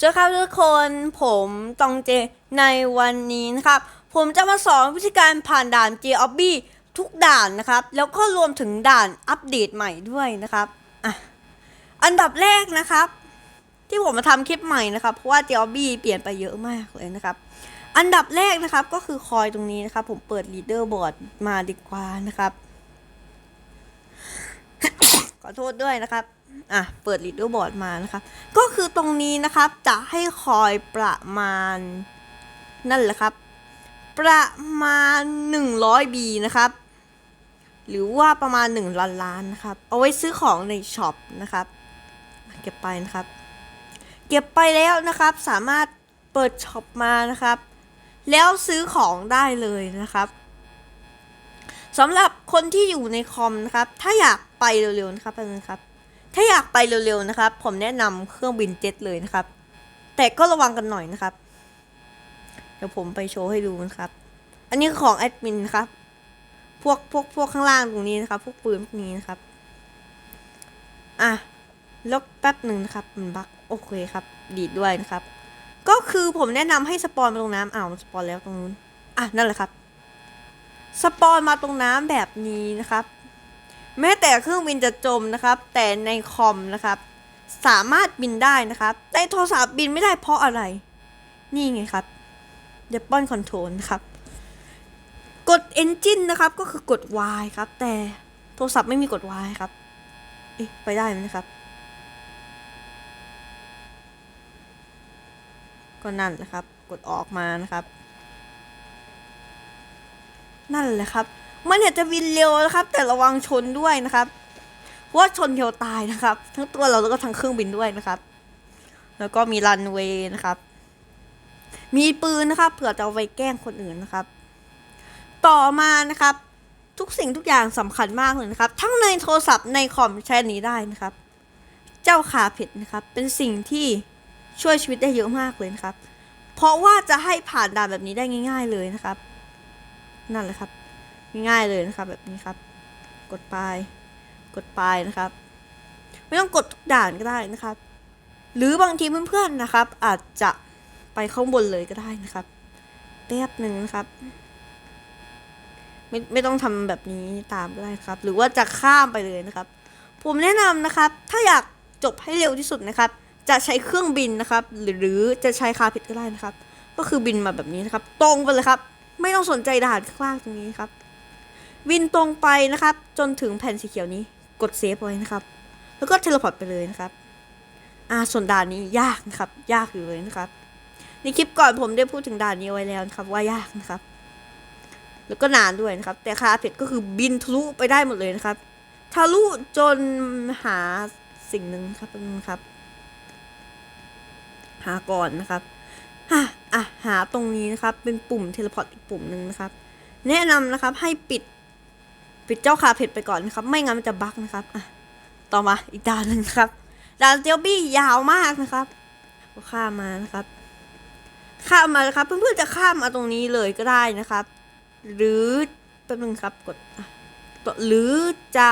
สวัสดีครับทุกคนผมตองเจในวันนี้นะครับ ผมจะมาสอนวิธีการผ่านด่าน j o b b y ทุกด่านนะครับ แล้วก็รวมถึงด่านอัปเดตใหม่ด้วยนะครับอะอันดับแรกนะครับ ที่ผมมาทำคลิปใหม่นะครับ เพราะว่า j o b b y เปลี่ยนไปเยอะมากเลยนะครับ อันดับแรกนะครับก็คือคอยตรงนี้นะครับ ผมเปิด leader board มาดีกว่านะครับ ขอโทษด้วยนะครับ อะ เปิด leader board มานะครับก็คือตรงนี้นะครับ จะให้คอยประมาณ นั่นแหละครับ ประมาณ 100บีนะครับ หรือว่าประมาณ 1 ล้านล้านนะครับ เอาไว้ซื้อของในช็อปนะครับ เก็บไปนะครับ เก็บไปแล้วนะครับ สามารถเปิดช็อปมานะครับ แล้วซื้อของได้เลยนะครับสำหรับคนที่อยู่ในคอมนะครับ ถ้าอยากไปเร็วๆนะครับแป๊บนึงครับ ถ้าอยากไปเร็วๆนะครับ ผมแนะนำเครื่องบินเจ็ตเลยนะครับ แต่ก็ระวังกันหน่อยนะครับ เดี๋ยวผมไปโชว์ให้ดูนะครับ อันนี้ของแอดมินครับ พวกพวกพวกข้างล่างตรงนี้นะครับ พวกปืนพวกนี้นะครับ อะล้วแป๊บหนึ่งนะครับมันบักโอเคครับ ดีดด้วยนะครับ ก็คือผมแนะนำให้สปอนมาตรงน้ำอ้าวสปอนแล้วตรงนู้น อะนั่นแหละครับ สปอนมาตรงน้ำแบบนี้นะครับ แม้แต่เครื่องบินจะจมนะครับ แต่ในคอมนะครับ สามารถบินได้นะครับในโทรศัพท์บินไม่ได้เพราะอะไร นี่ไงครับ d e p o n Control นะครับ กด Engine นะครับ ก็คือกด Y ครับ แต่โทรศัพท์ไม่มีกด Y ครับเอ๊ะไปได้ไหมครับ ก็นั่นแหละครับ กดออกมานะครับ นั่นแหละครับ มันอยากจะบินเร็วนะครับ แต่ระวังชนด้วยนะครับเพราะชนเดียวตายนะครับ ทั้งตัวเราแล้วก็ทั้งเครื่องบินด้วยนะครับ แล้วก็มีรันเวย์นะครับ มีปืนนะครับเผื่อจะเอาไปแกล้งคนอื่นนะครับ ต่อมานะครับ ทุกสิ่งทุกอย่างสำคัญมากเลยนะครับ ทั้งในโทรศัพท์ในคอมใช้นนี้ได้นะครับ เจ้าคาเผ็ดนะครับ เป็นสิ่งที่ช่วยชีวิตได้เยอะมากเลยนะครับ เพราะว่าจะให้ผ่านด่านแบบนี้ได้ง่าย ๆเลยนะครับ นั่นแหละครับ ง่ายๆเลยนะครับ แบบนี้ครับ กดไป กดไปนะครับ ไม่ต้องกดทุกด่านก็ได้นะครับ หรือบางทีเพื่อนๆนะครับ อาจจะไปข้างบนเลยก็ได้นะครับแป๊บหนึ่งนะครับ ไม่ไม่ต้องทำแบบนี้ตามก็ได้ครับ หรือว่าจะข้ามไปเลยนะครับ ผมแนะนำนะครับ ถ้าอยากจบให้เร็วที่สุดนะครับ จะใช้เครื่องบินนะครับ หรือหรือจะใช้คาพิทก็ได้นะครับ ก็คือบินมาแบบนี้นะครับ ตรงไปเลยครับ ไม่ต้องสนใจด่านข้างล่างตรงนี้ครับ บินตรงไปนะครับ จนถึงแผ่นสีเขียวนี้กดเซฟไว้นะครับ แล้วก็เทเลพอร์ตไปเลยนะครับอ่าส่วนด่านนี้ยากนะครับ ยากอยู่เลยนะครับ ในคลิปก่อนผมได้พูดถึงด่านนี้ไว้แล้วนะครับ ว่ายากนะครับ แล้วก็นานด้วยนะครับ แต่คาเพชรก็คือบินทะลุไปได้หมดเลยนะครับทะลุจนหาสิ่งหนึ่งครับนะครับ หาก่อนนะครับอะอะหาตรงนี้นะครับ เป็นปุ่มเทเลพอร์ตอีกปุ่มหนึ่งนะครับ แนะนำนะครับให้ปิด ปิดเจ้าคาเผ็ดไปก่อนนะครับ ไม่งั้นมันจะบั๊กนะครับอะต่อมาอีกด่านหนึ่งครับด่านเจลบี้ยาวมากนะครับข้ามมานะครับ ข้ามมานะครับ เพื่อนๆจะข้ามมาตรงนี้เลยก็ได้นะครับ หรือแป๊บนึงครับกดต่อหรือจะ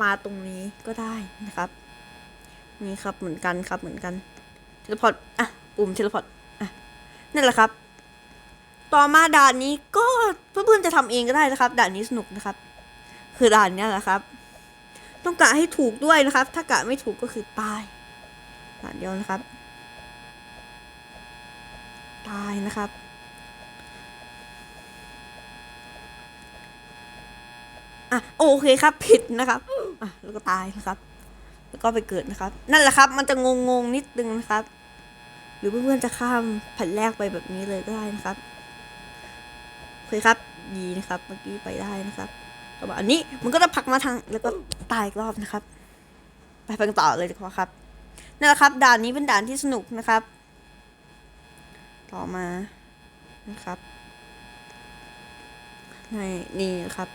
มาตรงนี้ก็ได้นะครับ นี่ครับเหมือนกันครับเหมือนกันเทเลพอร์ตอะปุ่มเทเลพอร์ตอะนั่นแหละครับ ต่อมาด่านนี้ก็เพื่อนๆจะทำเองก็ได้นะครับ ด่านนี้สนุกนะครับ คือด่านเนี้ยแหละครับ ต้องกะให้ถูกด้วยนะครับ ถ้ากะไม่ถูกก็คือตายด่านเดียวนะครับ ตายนะครับอะโอเคครับ ผิดนะครับอะแล้วก็ตายนะครับ แล้วก็ไปเกิดนะครับ นั่นแหละครับ มันจะงงงๆนิดนึงนะครับ หรือเพื่อนๆจะข้ามแผ่นแรกไปแบบนี้เลยก็ได้นะครับโอเคครับ ดีนะครับ เมื่อกี้ไปได้นะครับ แต่ว่าอันนี้มันก็จะผลักมาทางแล้วก็ตายอีกรอบนะครับ ไปไปกันต่อเลยดีกว่าครับนั่นแหละครับ ด่านนี้เป็นด่านที่สนุกนะครับ ต่อมานะครับนี่นี่นะครับ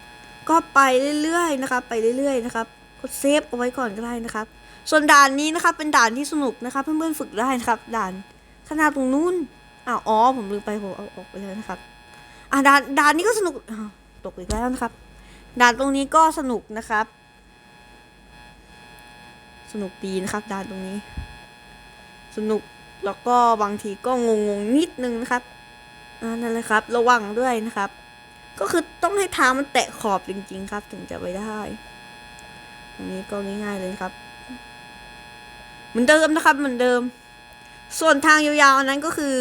ก็ไปเรื่อยๆนะครับ ไปเรื่อยๆนะครับกดเซฟเอาไว้ก่อนก็ได้นะครับ ส่วนด่านนี้นะครับ เป็นด่านที่สนุกนะครับ เพื่อนๆฝึกได้นะครับ ด่านขนาดตรงนู้นอ้าวอ๋อผมลืมไปผมเอาออกไปแล้วนะครับ อะด่านด่านนี้ก็สนุกตกอีกแล้วนะครับ ด่านตรงนี้ก็สนุกนะครับ สนุกดีนะครับด่านตรงนี้ สนุกแล้วก็บางทีก็งงๆนิดนึงนะครับอ่านั่นแหละครับ ระวังด้วยนะครับ ก็คือต้องให้เท้ามันแตะขอบจริง ๆ ครับ ถึงจะไปได้ ตรงนี้ก็ง่ายๆเลยครับ เหมือนเดิมนะครับเหมือนเดิม ส่วนทางยาวๆนนั้นก็คือ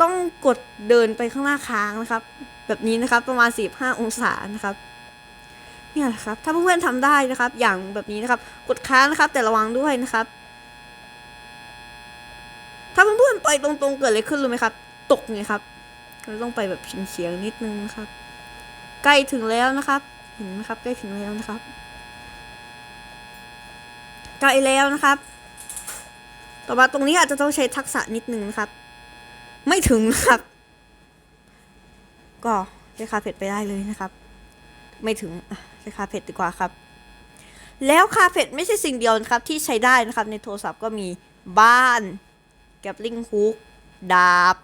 ต้องกดเดินไปข้างหน้าค้างนะครับ แบบนี้นะครับประมาณ 45 องศานะครับเนี่ยแหละครับถ้าเพื่อนๆทำได้นะครับ อย่างแบบนี้นะครับ กดค้างนะครับ แต่ระวังด้วยนะครับ ถ้าเพื่อนๆไปตรงๆเกิดอะไรขึ้นรู้ไหมครับ ตกไงครับเราต้องไปแบบเฉียงๆนิดนึงนะครับ ใกล้ถึงแล้วนะครับ เห็นไหมครับ ใกล้ถึงแล้วนะครับใกล้แล้วนะครับ ต่อมาตรงนี้อาจจะต้องใช้ทักษะนิดนึงนะครับ ไม่ถึงนะครับ ก็ใช้คาเฟ่ไปได้เลยนะครับ ไม่ถึงใช้คาเฟ่ดีกว่าครับ แล้วคาเฟ่ไม่ใช่สิ่งเดียวนะครับ ที่ใช้ได้นะครับ ในโทรศัพท์ก็มีบ้าน แกปลิงฮุกดาบ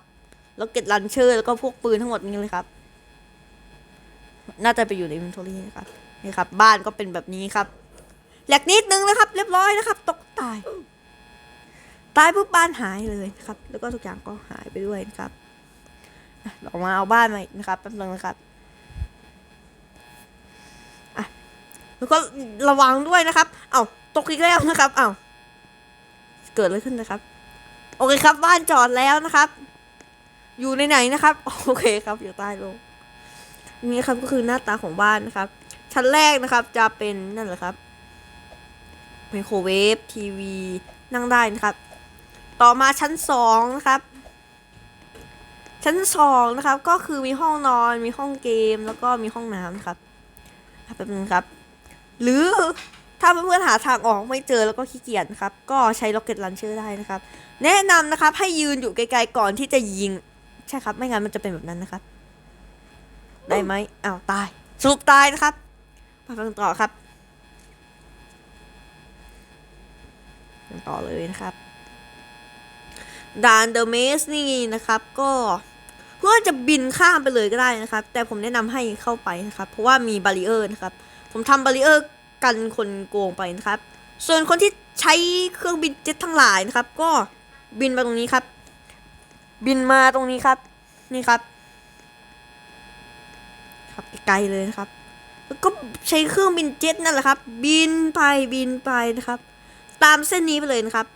แล้วเก็ตลันเชอร์แล้วก็พวกปืนทั้งหมดนี้เลยครับ น่าจะไปอยู่ในอินโทรี่นะครับนี่ครับ บ้านก็เป็นแบบนี้ครับแหลกนิดนึงนะครับ เรียบร้อยนะครับ ตกตาย ตายปุ๊บบ้านหายเลยนะครับ แล้วก็ทุกอย่างก็หายไปด้วยนะครับอะเรามาเอาบ้านมาอีกนะครับแป๊บนึงนะครับอะแล้วก็ระวังด้วยนะครับ เอา้าตกอีกแล้วนะครับ เอา้าเกิดอะไรขึ้นนะครับ โอเคครับ บ้านจอดแล้วนะครับ อยู่ในไหนนะครับ โอเคครับ อยู่ใต้โลกนี่ครับก็คือหน้าตาของบ้านนะครับ ชั้นแรกนะครับ จะเป็นนั่นแหละครับไมโครเวฟทีวีนั่งได้นะครับ ต่อมาชั้นสองนะครับ ชั้นสองนะครับ ก็คือมีห้องนอน มีห้องเกม แล้วก็มีห้องน้ำครับแป๊บนึงครับ หรือถ้าเพื่อนๆหาทางออกไม่เจอแล้วก็ขี้เกียจครับ ก็ใช้ Rocket Launcher ได้นะครับ แนะนำนะครับ ให้ยืนอยู่ไกลๆก่อนที่จะยิง ใช่ครับ ไม่งั้นมันจะเป็นแบบนั้นนะครับ ได้ไหมอ้าวตายสรุปตายนะครับไปฟังต่อครับ ต่อเลยนะครับ ด่านเดอะเมสนี่นะครับ ก็เพื่อจะบินข้ามไปเลยก็ได้นะครับ แต่ผมแนะนำให้เข้าไปนะครับ เพราะว่ามีบาริเออร์นะครับ ผมทำบาริเออร์กันคนโกงไปนะครับ ส่วนคนที่ใช้เครื่องบินเจ็ตทั้งหลายนะครับ ก็บินมาตรงนี้ครับ บินมาตรงนี้ครับ นี่ครับ ครับไกลเลยนะครับ แล้วก็ใช้เครื่องบินเจ็ตนั่นแหละครับ บินไปบินไปนะครับ ตามเส้นนี้ไปเลยนะครับ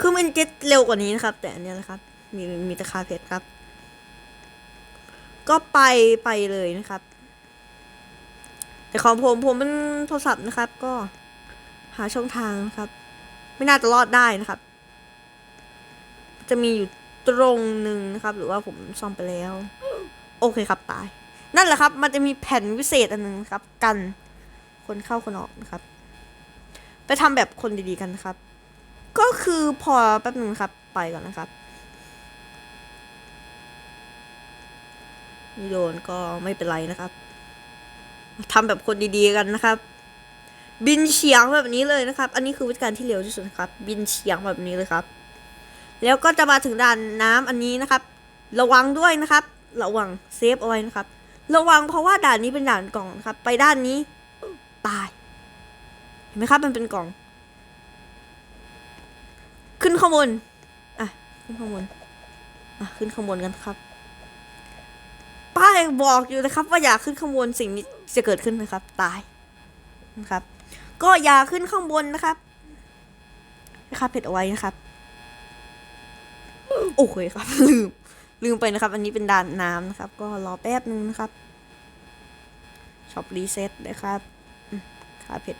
คือมันเจ็ตเร็วกว่านี้นะครับ แต่อันนี้นะครับ มีมีตะคาเพชรครับ ก็ไปไปเลยนะครับ แต่ของผมผมเป็นโทรศัพท์นะครับ ก็หาช่องทางนะครับ ไม่น่าจะรอดได้นะครับ จะมีอยู่ตรงหนึ่งนะครับ หรือว่าผมซ่อมไปแล้ว โอเคครับตาย นั่นแหละครับ มันจะมีแผ่นวิเศษอันหนึงครับ กันคนเข้าคนออกนะครับ ไปทำแบบคนดีๆกันนะครับ ก็คือพอแป๊บหนึ่งครับ ไปก่อนนะครับนี่โดนก็ไม่เป็นไรนะครับทำแบบคนดีๆกันนะครับ บินเฉียงแบบนี้เลยนะครับ อันนี้คือวิธีการที่เร็วที่สุดครับ บินเฉียงแบบนี้เลยครับ แล้วก็จะมาถึงด่านน้ำอันนี้นะครับ ระวังด้วยนะครับ ระวังเซฟเอาไว้นะครับ ระวังเพราะว่าด่านนี้เป็นด่านกล่องครับ ไปด้านนี้ตาย เห็นไหมครับมันเป็นกล่อง ขึ้นข้างบนอะขึ้นข้างบนอะขึ้นข้างบนกันครับ ป้ายบอกอยู่นะครับ ว่าอย่าขึ้นข้างบนสิ่งนี้จะเกิดขึ้นนะครับ ตายนะครับ ก็อย่าขึ้นข้างบนนะครับนะครับเพจเอาไว้นะครับ โอเคครับ ลืม ลืมไปนะครับ อันนี้เป็นด่านน้ำนะครับ ก็รอแป๊บนึงนะครับช็อปรีเซ็ตนะครับอืมคาเพจ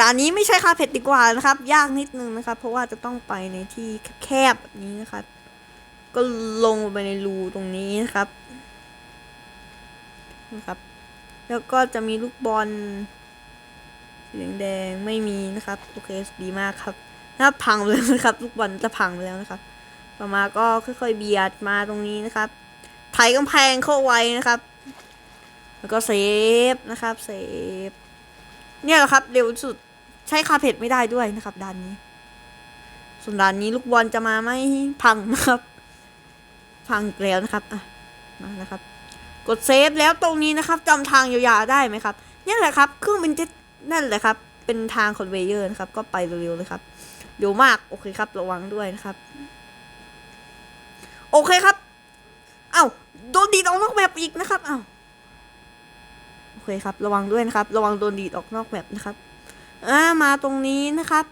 ด่านนี้ไม่ใช่คาเพจดีกว่านะครับ ยากนิดนึงนะครับ เพราะว่าจะต้องไปในที่แคบๆแบบนี้นะครับ ก็ลงไปในรูตรงนี้นะครับนะครับ แล้วก็จะมีลูกบอลสีแดงไม่มีนะครับโอเคดีมากครับถ้าพังไปแล้วนะครับ ลูกบอลจะพังไปแล้วนะครับ ต่อมาก็ค่อยๆเบียดมาตรงนี้นะครับไถกำแพงเข้าไว้นะครับ แล้วก็เซฟนะครับเซฟเนี่ยแหละครับเร็วสุด ใช้คาเพจไม่ได้ด้วยนะครับด้านนี้ ส่วนด้านนี้ลูกบอลจะมาไม่พังนะครับ พังแล้วนะครับอะมานะครับ กดเซฟแล้วตรงนี้นะครับจำทางยาวๆได้ไหมครับนี่แหละครับเครื่องบินเจ็ตนั่นแหละครับ เป็นทางคอนเวเยอร์นะครับ ก็ไปเร็วๆเลยครับเร็วมากโอเคครับระวังด้วยนะครับ โอเคครับเอ้าโดนดีดออกนอกแมปอีกนะครับเอ้าโอเคครับ ระวังด้วยนะครับ ระวังโดนดีดออกนอกแมปนะครับ อ่ามาตรงนี้นะครับ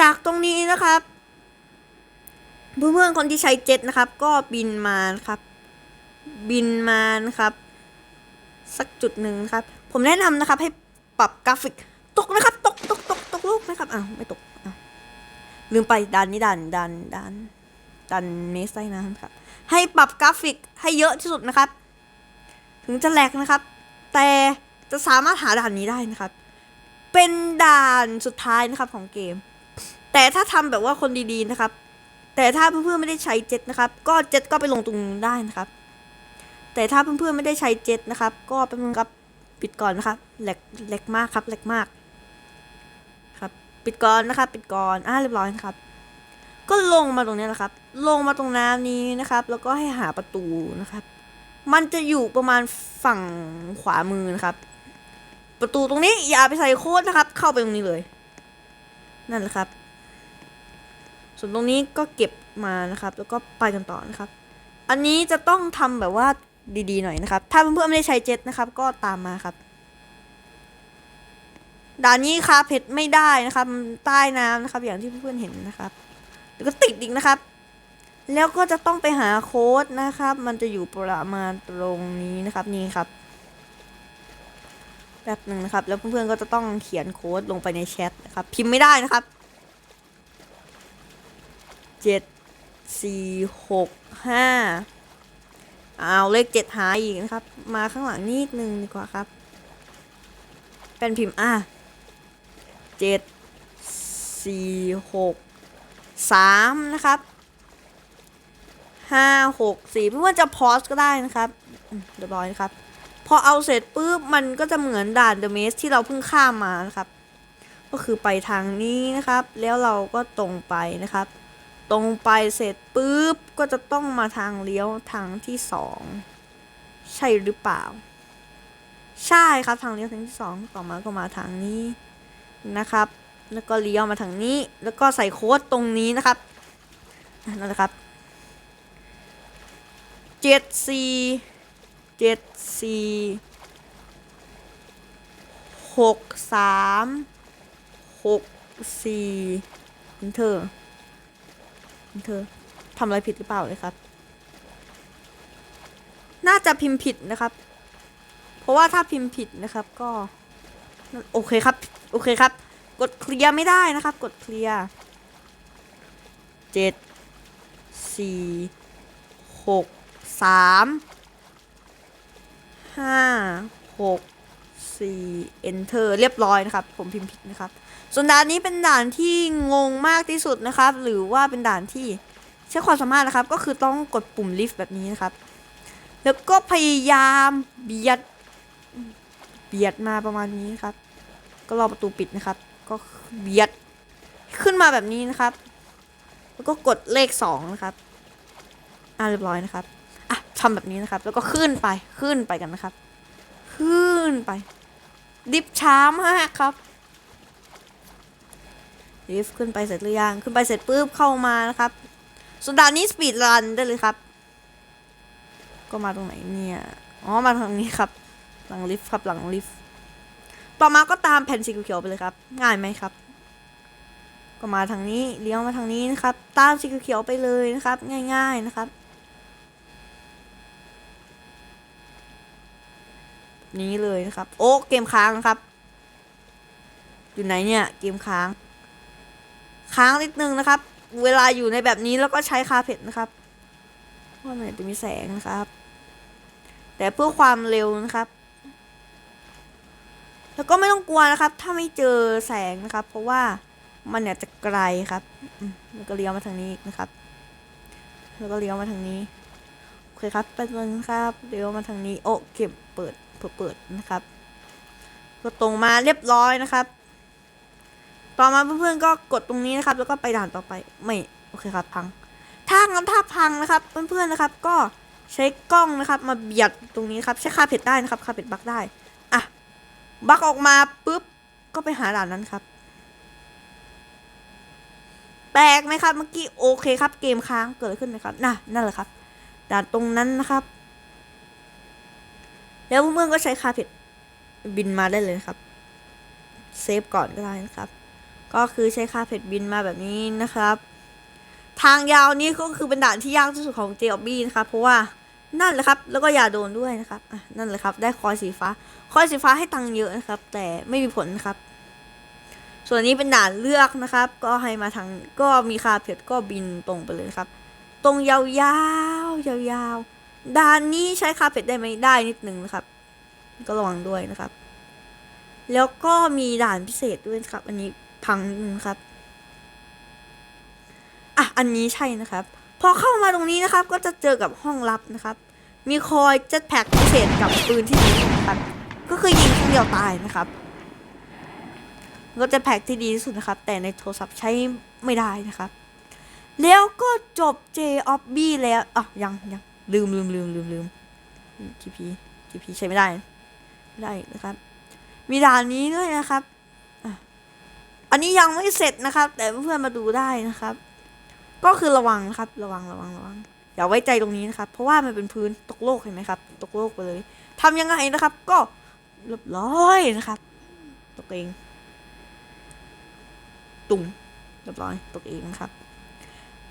จากตรงนี้นะครับ เพื่อนๆคนที่ใช้เจ็ตนะครับ ก็บินมาครับ บินมานะครับ สักจุดหนึ่งครับ ผมแนะนำนะครับ ให้ปรับกราฟิก ตกนะครับ ตกตกตกตกลูกนะครับอ้าวไม่ตกอ้าวลืมไปดันนี่ดันดันดันดันเมสใต้น้ำครับ ให้ปรับกราฟิกให้เยอะที่สุดนะครับ ถึงจะแหลกนะครับ แต่จะสามารถหาด่านนี้ได้นะครับ เป็นด่านสุดท้ายนะครับของเกม แต่ถ้าทำแบบว่าคนดีๆนะครับ แต่ถ้าเพื่อนๆไม่ได้ใช้เจ็ตนะครับ ก็เจ็ตก็ไปลงตรงนู้นได้นะครับ แต่ถ้าเพื่อนๆไม่ได้ใช้เจ็ตนะครับ ก็เป็นงครับปิดก่อนนะครับแหลกแหลกมากครับแหลกมาก ครับ ปิดก่อนนะครับ ปิดก่อนอ่าเรียบร้อยนะครับ ก็ลงมาตรงนี้แหละครับ ลงมาตรงน้ำนี้นะครับ แล้วก็ให้หาประตูนะครับ มันจะอยู่ประมาณฝั่งขวามือนะครับ ประตูตรงนี้อย่าไปใส่โค้ดนะครับ เข้าไปตรงนี้เลย นั่นแหละครับ ส่วนตรงนี้ก็เก็บมานะครับ แล้วก็ไปกันต่อนะครับ อันนี้จะต้องทำแบบว่าดีๆหน่อยนะครับ ถ้าเพื่อนๆไม่ได้ใช้เจ็ตนะครับ ก็ตามมาครับด่านนี้คาเพชรไม่ได้นะครับใต้น้ำนะครับ อย่างที่เพื่อนๆเห็นนะครับ แล้วก็ติดอีกนะครับ แล้วก็จะต้องไปหาโค้ดนะครับ มันจะอยู่ประมาณตรงนี้นะครับนี่ครับ แป๊บหนึ่งนะครับ แล้วเพื่อนๆก็จะต้องเขียนโค้ดลงไปในแชทนะครับ พิมพ์ไม่ได้นะครับเจ็ดสี่หกห้าเอาเลขเจ็ดหายอีกนะครับ มาข้างหลังนิดนึงดีกว่าครับเป็นพิมพ์อะเจ็ดสี่หกสามนะครับห้าหกสี่เพื่อนๆจะพอสก็ได้นะครับเรียบร้อยนะครับ พอเอาเสร็จปุ๊บมันก็จะเหมือนด่านเดอะเมสที่เราเพิ่งข้ามมานะครับ ก็คือไปทางนี้นะครับ แล้วเราก็ตรงไปนะครับ ตรงไปเสร็จปุ๊บก็จะต้องมาทางเลี้ยวทางที่สองใช่หรือเปล่า ใช่ครับทางเลี้ยวทางที่สองต่อมาก็มาทางนี้นะครับ แล้วก็เลี้ยวมาทางนี้ แล้วก็ใส่โค้ดตรงนี้นะครับนั่นแหละครับเจ็ดสี่ เจ็ดสี่หกสามหกสี่เธอเธอทำอะไรผิดหรือเปล่าเลยครับ น่าจะพิมพ์ผิดนะครับ เพราะว่าถ้าพิมพ์ผิดนะครับก็ โอเคครับ โอเคครับ กดเคลียร์ไม่ได้นะครับ กดเคลียร์เจ็ดสี่หกสาม ห้าหกสี่ enter เรียบร้อยนะครับ ผมพิมพ์ผิดนะครับ ส่วนด่านนี้เป็นด่านที่งงมากที่สุดนะครับ หรือว่าเป็นด่านที่ใช้ความสามารถนะครับ ก็คือต้องกดปุ่มลิฟต์แบบนี้นะครับ แล้วก็พยายามเบียด เบียดมาประมาณนี้ครับ ก็รอประตูปิดนะครับ ก็เบียดขึ้นมาแบบนี้นะครับ แล้วก็กดเลขสองนะครับ อ่าเรียบร้อยนะครับ ทำแบบนี้นะครับ แล้วก็ขึ้นไปขึ้นไปกันนะครับ ขึ้นไป ดิฟช้ามากครับดิฟขึ้นไปเสร็จหรือยังขึ้นไปเสร็จปุ๊บเข้ามานะครับส่วนด่านนี้สปีดรันได้เลยครับ ก็มาตรงไหนเนี่ยอ๋อมาทางนี้ครับ หลังลิฟต์ครับหลังลิฟต์ต่อมาก็ตามแผ่นสีเขียวไปเลยครับ ง่ายไหมครับ ก็มาทางนี้เลี้ยวมาทางนี้นะครับ ตามสีเขียวไปเลยนะครับ ง่าย ๆนะครับ นี้เลยนะครับ โอ้เกมค้างนะครับ อยู่ไหนเนี่ยเกมค้าง ค้างนิดนึงนะครับ เวลาอยู่ในแบบนี้แล้วก็ใช้คาเพจนะครับว่ามันจะมีแสงนะครับ แต่เพื่อความเร็วนะครับ แล้วก็ไม่ต้องกลัวนะครับ ถ้าไม่เจอแสงนะครับ เพราะว่ามันเนี่ยจะไกลครับมแล้วก็เลี้ยวมาทางนี้นะครับ แล้วก็เลี้ยวมาทางนี้ โอเคครับไปเลยนครับ เลี้ยวมาทางนี้ โอ้เก็บเปิด เปิดเปิดนะครับก็ตรงมาเรียบร้อยนะครับ ต่อมาเพื่อนๆก็กดตรงนี้นะครับ แล้วก็ไปด่านต่อไปไม่โอเคครับพัง ถ้างั้นถ้าพังนะครับ เพื่อนๆนะครับ ก็ใช้กล้องนะครับ มาเบียดตรงนี้ครับใช้คาเพจได้นะครับคาเพจบักได้อะบักออกมาปุ๊บก็ไปหาด่านนั้นครับแปลกไหมครับเมื่อกี้โอเคครับ เกมค้างเกิดอะไรขึ้นไหมครับน่ะนั่นแหละครับด่านตรงนั้นนะครับ แล้วเพื่อนๆก็ใช้คาเพจบินมาได้เลยนะครับ เซฟก่อนก็ได้นะครับ ก็คือใช้คาเพจบินมาแบบนี้นะครับ ทางยาวนี้ก็คือเป็นด่านที่ยากที่สุดของเจอบบี้นะครับ เพราะว่านั่นแหละครับ แล้วก็อย่าโดนด้วยนะครับอะนั่นแหละครับ ได้คอยสีฟ้า คอยสีฟ้าให้ตังค์เยอะนะครับ แต่ไม่มีผลนะครับ ส่วนนี้เป็นด่านเลือกนะครับ ก็ให้มาทางก็มีคาเพจก็บินตรงไปเลยครับ ตรงยาวๆยาวๆ ด่านนี้ใช้คาเพจได้ไหมได้นิดนึงนะครับ ก็ระวังด้วยนะครับ แล้วก็มีด่านพิเศษด้วยนะครับ อันนี้พังนิดนึงครับอะอันนี้ใช่นะครับ พอเข้ามาตรงนี้นะครับ ก็จะเจอกับห้องลับนะครับ มีคอยเจ็ตแพ็กพิเศษกับปืนที่ดีนะครับก็คือยิงครั้งเดียวตายนะครับก็จะแพ็กที่ดีที่สุดนะครับ แต่ในโทรศัพท์ใช้ไม่ได้นะครับ แล้วก็จบ J o b b แล้วอะยังยัง ลืมลืมลืมลืมลืม GP GP ใช้ไม่ได้ ไม่ได้นะครับ มีด่านนี้ด้วยนะครับอันนี้ยังไม่เสร็จนะครับ แต่เพื่อนมาดูได้นะครับ ก็คือระวังนะครับ ระวังระวังระวังอย่าไว้ใจตรงนี้นะครับ เพราะว่ามันเป็นพื้นตกโลกเห็นไหมครับ ตกโลกไปเลยทำยังไงนะครับ ก็เรียบร้อยนะครับ ตกเอง ตุ่มเรียบร้อย ตกเองนะครับ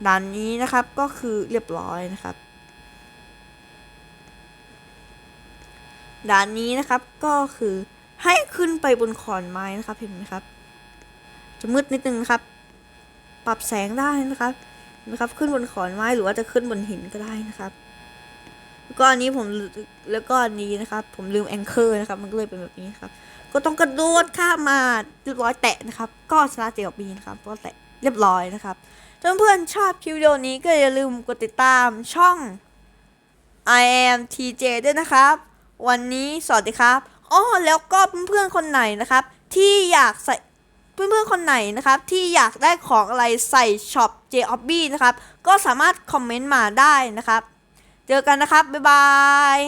ด่านนี้นะครับก็คือเรียบร้อยนะครับ ด่านนี้นะครับก็คือให้ขึ้นไปบนขอนไม้นะครับเห็นไหมครับ จะมืดนิดนึงนะครับ ปรับแสงได้นะครับนะครับ ขึ้นบนขอนไม้หรือว่าจะขึ้นบนหินก็ได้นะครับ แล้วก็อันนี้ผมแล้วก็อันนี้นะครับ ผมลืมแองเกอร์นะครับ มันก็เลยเป็นแบบนี้ครับ ก็ต้องกระโดดข้ามมาเรียบร้อยแตะนะครับ ก็ชนะเจกับบีนะครับก็แตะเรียบร้อยนะครับถ้าเพื่อนๆชอบคลิปวิดีโอนี้ก็อย่าลืมกดติดตามช่อง I am TJ ด้วยนะครับ วันนี้สวัสดีครับอ๋อแล้วก็เพื่อนๆคนไหนนะครับ ที่อยากใส่เพื่อนๆคนไหนนะครับ ที่อยากได้ของอะไรใส่ช็อป j o b b y นะครับ ก็สามารถคอมเมนต์มาได้นะครับ เจอกันนะครับ บ๊ายบาย